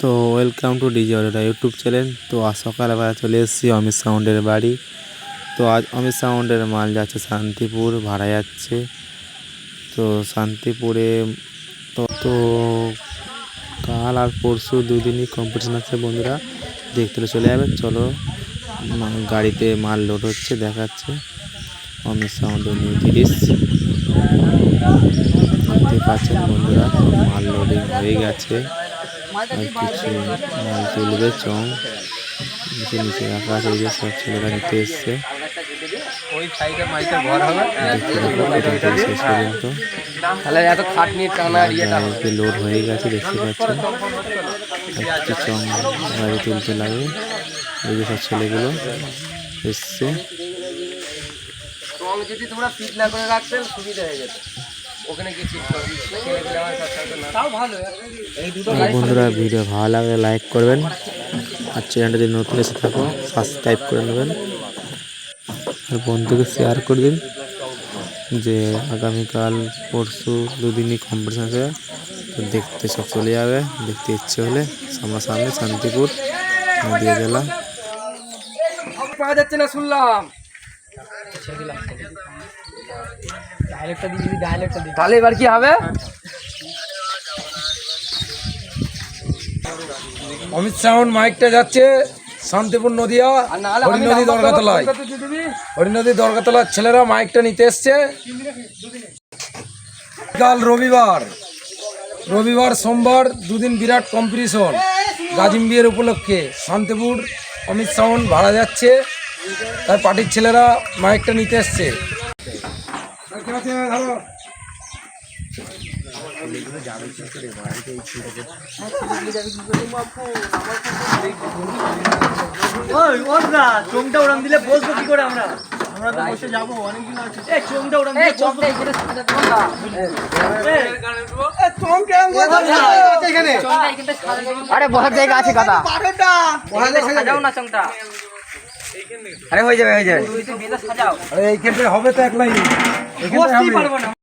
তো welcome to ডিজি অডিটা ইউটিউব চ্যানেল তো আজ সকালবেলা চলে এসেছি অমিত সাউন্ডের বাড়ি। তো আজ অমিত সাউন্ডের মাল যাচ্ছে শান্তিপুর, ভাড়া যাচ্ছে। তো শান্তিপুরে তো তো কাল আর পরশু দুদিনই কম্পিটিশন আছে বন্ধুরা। দেখতে চলে যাবে। চলো গাড়িতে মাল লোড হচ্ছে, দেখাচ্ছে। অমিত সাউন্ডের নিউ তিরিশ দেখতে পাচ্ছেন বন্ধুরা মাল লোডিং হয়ে গেছে। তুলবে চং নিচে নিচে রাখা আছে এই যে সব ছেলেরা নিতে এসছে। শেষ পর্যন্ত। লোড হয়ে গেছে দেখতে পাচ্ছেন। চং তুলতে এই যে সব ছেলেগুলো এসছে। যদি তোমরা ফিট না করে রাখতেন সুবিধা হয়ে যেত। ওখানে গিয়ে তাও ভালো। বন্ধুরা ভিডিও ভালো লাগলে লাইক করবেন। আর চ্যানেলটা যদি নতুন এসে থাকো সাবস্ক্রাইব করে নেবেন। আর বন্ধুকে শেয়ার করে দিন যে আগামীকাল পরশু দুদিনই কম্পিটিশন আছে। তো দেখতে সব চলে যাবে। দেখতে ইচ্ছে হলে সামনাসামনি শান্তিপুর নদিয়া জেলা। পাওয়া যাচ্ছে না শুনলাম। তাহলে এবার কি হবে? অমিত শাহন মাইকটা যাচ্ছে শান্তিপুর নদিয়া হরিনদী দরগাতলায়। হরিনদী দরগাতলার ছেলেরা মাইকটা নিতে এসছে। কাল রবিবার রবিবার সোমবার দুদিন বিরাট কম্পিটিশন গাজিম বিয়ের উপলক্ষে। শান্তিপুর অমিত শাহন ভাড়া যাচ্ছে। তাই পার্টির ছেলেরা মাইকটা নিতে এসছে। ওই ওরা উড়ান দিলে বসবো কি করে আমরা? তো বসে যাব অনেকদিন আছে। দিলে এখানে আরে বসার জায়গা আছে কথা বারোটা সাজাও না চংটা। আরে হয়ে যাবে হয়ে যাবে। আরে এইখানটায় হবে তো এক লাইন।